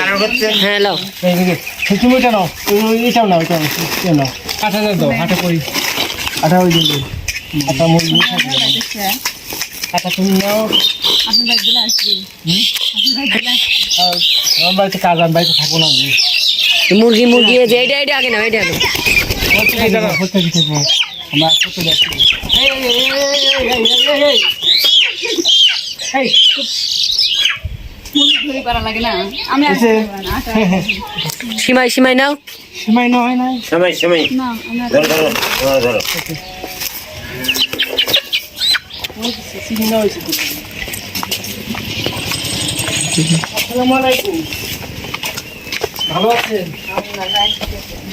আছে হ্যাঁ তুমি নাও। এটাও নাও এটাও নাও এটা নাও। দাও আটা করি। আটা ওই দিকে আটা মুরগি আটা তুমি নাও। আমার বাড়িতে কাজ আমি বাড়িতে থাকব না। মুরগি মুরগি যে এইটা এইটা আগে এইটা থাকব আমরা করতে যাচ্ছি এই, এই, এই, এই, এই, এই, এই, এই। এই, চুপ। এই যে, সীমাই সীমাই নাও। সীমাই না হয় নাই সময় সময় ধরো ধরো ধরো। ধরো ভালো আছেন?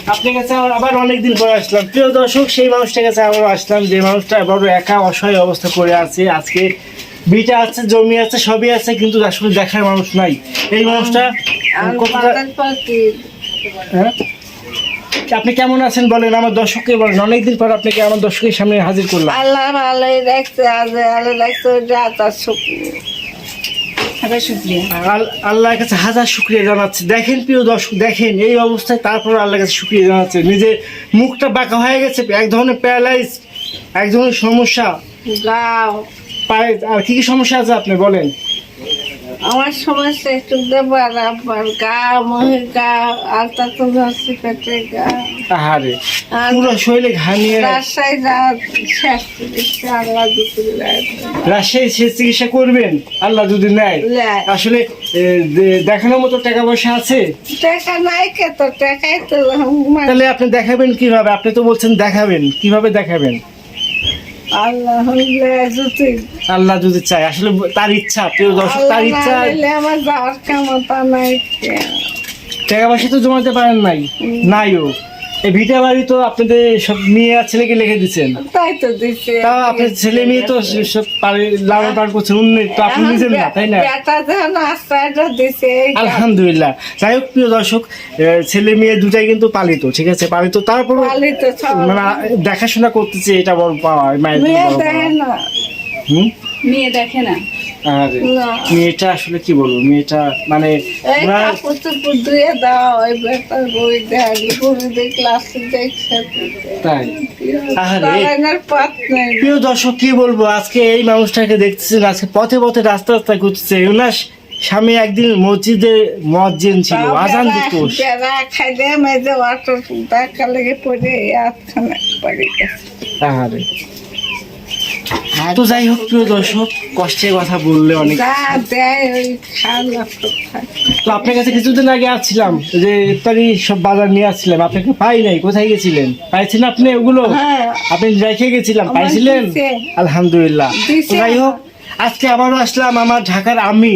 আপনার কাছে আবার- আবার অনেকদিন পরে আসলাম। প্রিয় দর্শক সেই মানুষটার কাছে আবার আসলাম যে মানুষটা বড় একা অসহায় অবস্থা করে আছে। আজকে বিটা আছে জমি আছে সবই আছে কিন্তু আসলে দেখার মানুষ নাই। এই মানুষটা কতটা হ্যাঁ? আপনি কেমন আছেন বলেন? আমার দর্শককে বলেন। অনেকদিন পর আপনাকে আমার দর্শকের সামনে হাজির করলাম। আল্লাহ ভালোই রাখছে আজ আল্লাহ রাখছে ওটা তার আল্লাহর কাছে হাজার শুক্রিয়া জানাচ্ছি। দেখেন প্রিয় দর্শক দেখেন এই অবস্থায় তারপর আল্লাহর কাছে শুক্রিয়া জানাচ্ছে। নিজে মুখটা বাঁকা হয়ে গেছে এক ধরনের প্যারালাইজ এক ধরনের সমস্যা। গাও পায়ে আর কি কি সমস্যা আছে আপনি বলেন? আমার সমস্যা একটু দেবার আবার গা মহির গা আর তা তো যাচ্ছে পেটে গা। আহারে পুরো শরীরে ঘামিয়ে রাজশাহী যা শেষ করেছে আল্লাহ দুপুর রাজশাহী সে চিকিৎসা করবেন? আল্লাহ যদি নেয়। আসলে দেখানোর মতো টাকা পয়সা আছে? টাকা নাই কে তো টাকাই তো তাহলে আপনি দেখাবেন কীভাবে? আপনি তো বলছেন দেখাবেন। কীভাবে দেখাবেন? আল্লাহ যদি চায় আসলে তার ইচ্ছা প্রিয় দর্শক তার ইচ্ছা আমার যাওয়ার ক্ষমতা নাই টাকা পয়সা তো জমাতে পারেন নাই। নাইও। এই ভিটা বাড়ি তো আপনাদের সব মেয়ে আর ছেলেকে লিখে দিচ্ছেন। তাই তো দিছে। তাও আপনার ছেলে মেয়ে তো সব লালন পালন করছেন উন্নতি তো আপনি নিজের না তাই না? আলহামদুলিল্লাহ। যাই হোক প্রিয় দর্শক ছেলে মেয়ে দুটাই কিন্তু পালিত ঠিক আছে? পালিত তারপর মানে দেখাশোনা করতেছে এটা বড় পাওয়া মায়ের মেয়ে দেখে না। হুম? মেয়ে দেখে না। আর মেয়েটা আসলে কি বলব? মেয়েটা মানে তাই? প্রিয় দর্শক কি বলব? আজকে এই মানুষটাকে দেখতেছেন আজকে পথে পথে রাস্তা রাস্তা করতেছে ওনার স্বামী একদিন মসজিদে মসজিদ ছিল আজান দিত খাইলে মেজে অটো দেখা লেগে পড়ে আহারে। তো যাই হোক প্রিয় দর্শক কষ্টের কথা বললে অনেক তো আপনার কাছে কিছুদিন আগে আসছিলাম যে ইফতারি সব বাজার নিয়ে আসছিলাম। আপনাকে পাই নাই? কোথায় গেছিলেন? পাইছেন আপনি ওগুলো হ্যাঁ। আপনি রেখে গেছিলাম পাইছিলেন? আলহামদুলিল্লাহ। যাই হোক আজকে আবারও আসলাম আমার ঢাকার আমি।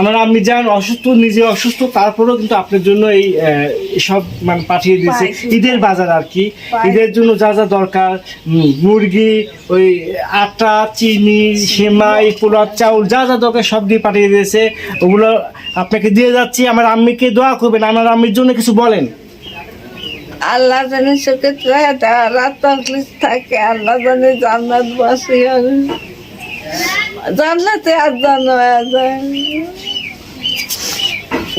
আমার আম্মি যান অসুস্থ নিজে অসুস্থ তারপরেও কিন্তু আপনার জন্য এই সব মানে পাঠিয়ে দিয়েছে। ঈদের বাজার আর কি। ঈদের জন্য যা যা দরকার মুরগি ওই আটা চিনি সেমাই পোলার চাউল যা যা দরকার সব দিয়ে পাঠিয়ে দিয়েছে। ওগুলো আপনাকে দিয়ে যাচ্ছি। আমার আম্মিকে দোয়া করবেন। আমার আম্মির জন্য কিছু বলেন। আল্লাহ জানে সুখে তকলিফ থাকে আল্লাহ জানে জান্নাত বাসি হবে জান্নাতে আর জানো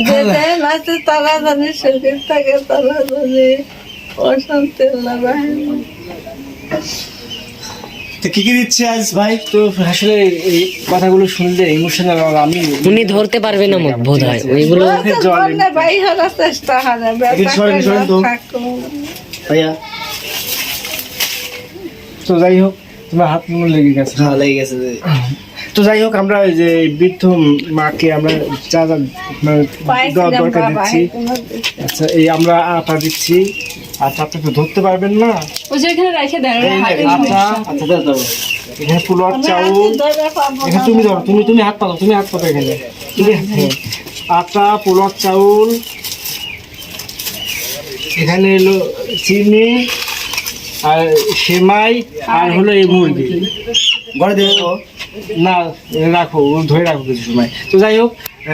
যে দেন আছে তারা জানে সুখে থাকে তারা জানে অশান্তি লাগায় তো কি কি দিচ্ছে আজ ভাই? তো আসলে এই কথাগুলো শুনলে ইমোশনাল আমি উনি ধরতে পারবে না মুখ বোধ হয় ওইগুলো হওয়ার চেষ্টা হয় ভাইয়া। তো যাই হোক তোমার হাত মনে লেগে গেছে। হ্যাঁ লেগে গেছে। তো যাই হোক আমরা ওই যে বৃদ্ধ মাকে আমরা যা যা মানে দেওয়ার দরকার দিচ্ছি। আচ্ছা এই আমরা আটা দিচ্ছি। আচ্ছা আপনি তো ধরতে পারবেন না? আটা আচ্ছা দাও এখানে চাউল। এখানে তুমি ধরো তুমি তুমি হাত পাতো তুমি হাত পাতো এখানে। তুমি। আটা পোলার চাউল। এখানে এলো চিনি আর সেমাই আর হলো এই মুরগি। ঘরে দেবো না রাখো ধরে রাখো কিছু সময়। তো যাই হোক আহ,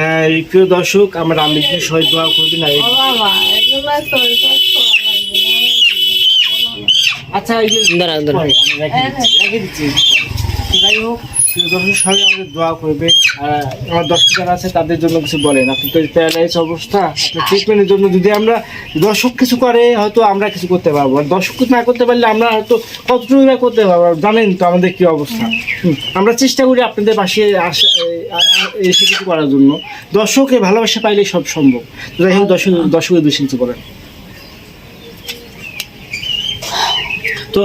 প্রিয় দর্শক আমরা আমি সহিত দোয়া করবেন আর। আচ্ছা এই যে যাই হোক দর্শক আমাদের দোয়া করবে দর্শক যারা আছে, তাদের জন্য কিছু আপনি অবস্থা ট্রিটমেন্টের জন্য যদি আমরা দর্শক কিছু করে, হয়তো আমরা কিছু করতে পারব। আর দর্শক না করতে পারলে আমরা হয়তো করতে পারব, জানেন তো আমাদের কি অবস্থা। আমরা চেষ্টা করি আপনাদের পাশে আসা এসে কিছু করার জন্য। দর্শকের ভালোবাসা পাইলে সব সম্ভব। যাই হোক, দর্শক, দর্শকের কিছু করেন। তো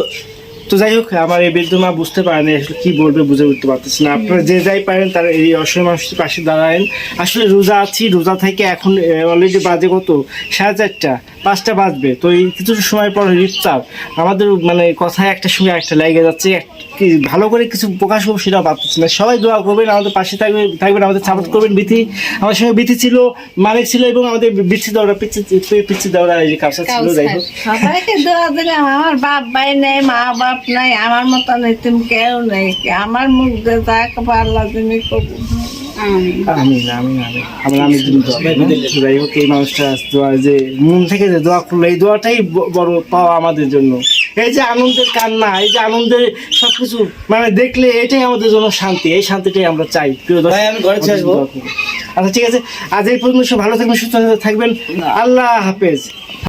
তো যাই হোক আমার এই বৃদ্ধ মা বুঝতে পারেনি আসলে কি বলবে বুঝে উঠতে পারতেছে না। আপনারা যে যাই পারেন তার এই অসহায় মানুষের পাশে দাঁড়ায়েন। আসলে রোজা আছি রোজা থেকে এখন অলরেডি বাজে কত? সাড়ে চারটা পাঁচটা বাজবে। তো এই কিছু সময় পর ইফতার। আমাদের মানে কথায় একটা সঙ্গে একটা লেগে যাচ্ছে। ভালো করে কিছু প্রকাশ করব সেটাও পারতেছি না। সবাই দোয়া করবেন আমাদের পাশে থাকবে থাকবেন আমাদের সাপোর্ট করবেন। বিথি আমার সঙ্গে বিথি ছিল মানিক ছিল এবং আমাদের বিচ্ছি দেওয়া পিচ্ছি পিচ্ছি দেওয়া এই যে কাপসা ছিল যাই হোক। আমার বাপ ভাই নেই মা বাপ নাই আমার মতন এতিম কেউ নেই আমার মুখ দিয়ে তাকে পারলা তুমি কবু আমি আমি আমি আমরা আমি জন্য দোয়া করি, না? যাই হোক এই মানুষটা দোয়া যে মন থেকে যে দোয়া করল এই দোয়াটাই বড় পাওয়া আমাদের জন্য। এই যে আনন্দের কান্না এই যে আনন্দের সবকিছু মানে দেখলে এটাই আমাদের জন্য শান্তি। এই শান্তিটাই আমরা চাই। প্রিয় দর্শক, আমি ঘরে চলে আসব। আচ্ছা ঠিক আছে। আজ এই পর্যন্ত সব ভালো থাকবেন সুস্থ থাকবেন। আল্লাহ হাফেজ।